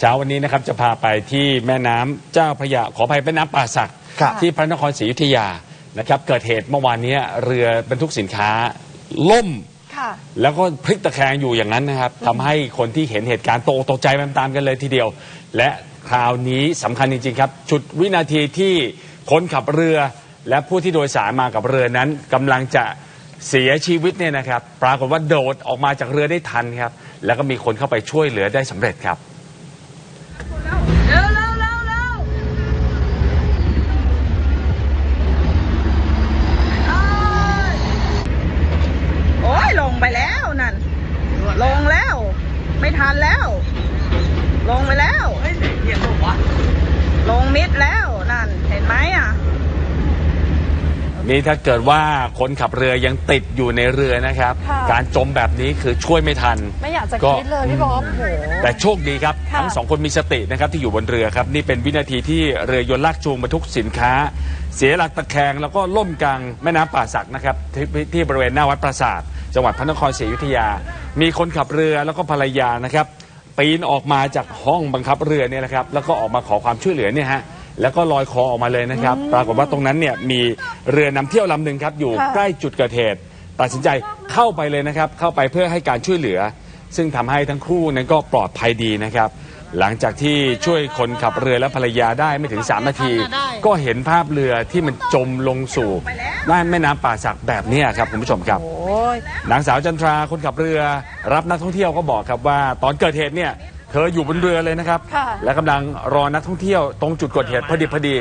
เช้าวันนี้นะครับจะพาไปที่แม่น้ำเจ้าพระยาขออภัยแม่น้ำป่าสักครับ ที่พระนครศรีอยุธยานะครับ เกิดเหตุเมื่อวานนี้เรือบรรทุกสินค้าล่ม ค่ะ แล้วก็พลิกตะแคงอยู่อย่างนั้นนะครับทำให้คนที่เห็นเหตุการณ์ตกตกใจตามๆกันเลยทีเดียว และคราวนี้สำคัญจริงๆครับจุดวินาทีที่คนขับเรือและผู้ที่โดยสารมากับเรือนั้นกำลังจะเสียชีวิตเนี่ยนะครับ ปรากฏว่าโดดออกมาจากเรือได้ทันครับ แล้วก็มีคนเข้าไปช่วยเหลือได้สำเร็จครับ เร็วเร็วเร็วเร็วโอ้ยลงไปแล้วนั่น ลงแล้ว ไม่ทันแล้ว ลงไปแล้ว ลงมิดแล้วนั่น เห็นไหมอะ นี่ถ้าเกิดว่าคนขับเรือยังติดอยู่ในเรือนะครับ ค่ะ การจมแบบนี้คือช่วยไม่ทัน ไม่อยากจะก็คิดเลยพี่บ๊อบโห แต่โชคดีครับค่ะทั้งสองคนมีสตินะครับที่อยู่บนเรือครับ นี่เป็นวินาทีที่เรือยนต์ลากจูงบรรทุกสินค้า เสียหลักตะแคงแล้วก็ล่มกลางแม่น้ำป่าสักนะครับที่ที่บริเวณหน้าวัดปราสาท จังหวัดพระนครศรีอยุธยา มีคนขับเรือแล้วก็ภรรยานะครับปีนออกมาจากห้องบังคับเรือเนี่ยนะครับแล้วก็ออกมาขอความช่วยเหลือเนี่ยฮะ แล้วก็ลอยคอออกมาเลยนะครับ ปรากฏว่าตรงนั้นเนี่ยมีเรือนำเที่ยวลำหนึ่งครับอยู่ค่ะใกล้จุดเกิดเหตุ ตัดสินใจเข้าไปเลยนะครับ เข้าไปเพื่อให้การช่วยเหลือ ซึ่งทำให้ทั้งคู่นั้นก็ปลอดภัยดีนะครับ หลังจากที่ช่วยคนขับเรือและภรรยาได้ไม่ถึง 3 นาที ก็เห็นภาพเรือที่มันจมลงสู่น่านแม่น้ำป่าสักแบบเนี้ยครับคุณผู้ชมครับ โอ้ย นางสาวจันทราคนขับเรือรับนักท่องเที่ยวก็บอกครับว่า ตอนเกิดเหตุเนี่ย เธออยู่บนเรือเลยนะครับ ค่ะและกำลังรอนักท่องเที่ยวตรงจุดเกิดเหตุพอดีพอดี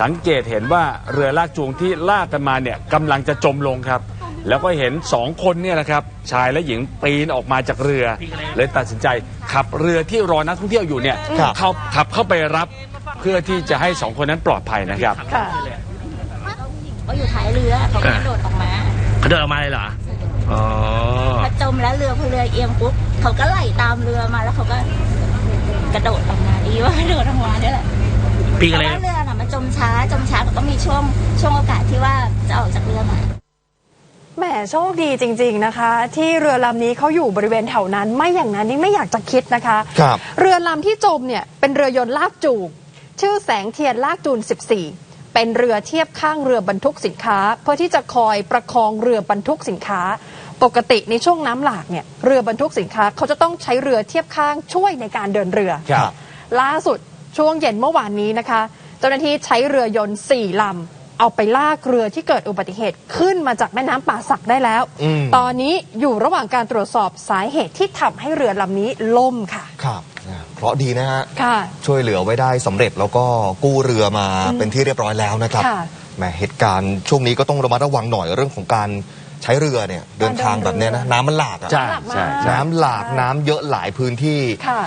สังเกตเห็นว่าเรือลากจูงที่ลากกันมาเนี่ยกำลังจะจมลงครับ แล้วก็เห็นสองคนเนี่ยนะครับชายและหญิงปีนออกมาจากเรือ เลยตัดสินใจขับเรือที่รอนักท่องเที่ยวอยู่เนี่ยครับ เข้าขับเข้าไปรับเพื่อที่จะให้สองคนนั้นปลอดภัยนะครับ ค่ะ ก็อยู่ท้ายเรือเขาก็กระโดดออกมาเขาเดินออกมาเลยเหรอ อ๋อ พอจมแล้วเรือพอเรือเอียงปุ๊บเขาก็ไหลตามเรือมาแล้วเขาก็ กระโดดออกมาดีว่ากระโดดออกมาเนี่ยแหละพี่เพก็ราะเลยว่าเรือน่ะมันจมช้าจมช้าเขาก็มีช่วงช่วงโอกาสที่ว่าจะออกจากเรือมาแหมโชคดีจริง ๆนะคะ ที่เรือลำนี้เขาอยู่บริเวณแถวนั้น ไม่อย่างนั้นนี่ไม่อยากจะคิดนะคะครับเรือลำที่จมเนี่ยเป็นเรือยนต์ลากจูงชื่อแสงเทียนลากจูน 14 เป็นเรือเทียบข้างเรือบรรทุกสินค้า เพื่อที่จะคอยประคองเรือบรรทุกสินค้า ปกติในช่วงน้ำหลากเนี่ยเรือบรรทุกสินค้าเขาจะต้องใช้เรือเทียบข้างช่วยในการเดินเรือ ครับ ล่าสุดช่วงเย็นเมื่อวานนี้นะคะ เจ้าหน้าที่ใช้เรือยนต์สี่ลำ เอาไปลากเรือที่เกิดอุบัติเหตุขึ้นมาจากแม่น้ำป่าสักได้แล้ว อืม ตอนนี้อยู่ระหว่างการตรวจสอบสาเหตุที่ทำให้เรือลำนี้ล่มค่ะ ครับนะเพราะดีนะฮะ ค่ะ ช่วยเหลือไว้ได้สำเร็จแล้วก็กู้เรือมาเป็นที่เรียบร้อยแล้วนะครับค่ะ แหมเหตุการณ์ช่วงนี้ก็ต้องระมัดระวังหน่อยเรื่องของการ ใช้เรือเนี่ยเดินทางแบบเนี้ยนะน้ำมันหลากอะใช่ใช่ใช่ น้ำหลากน้ำเยอะหลายพื้นที่ ค่ะ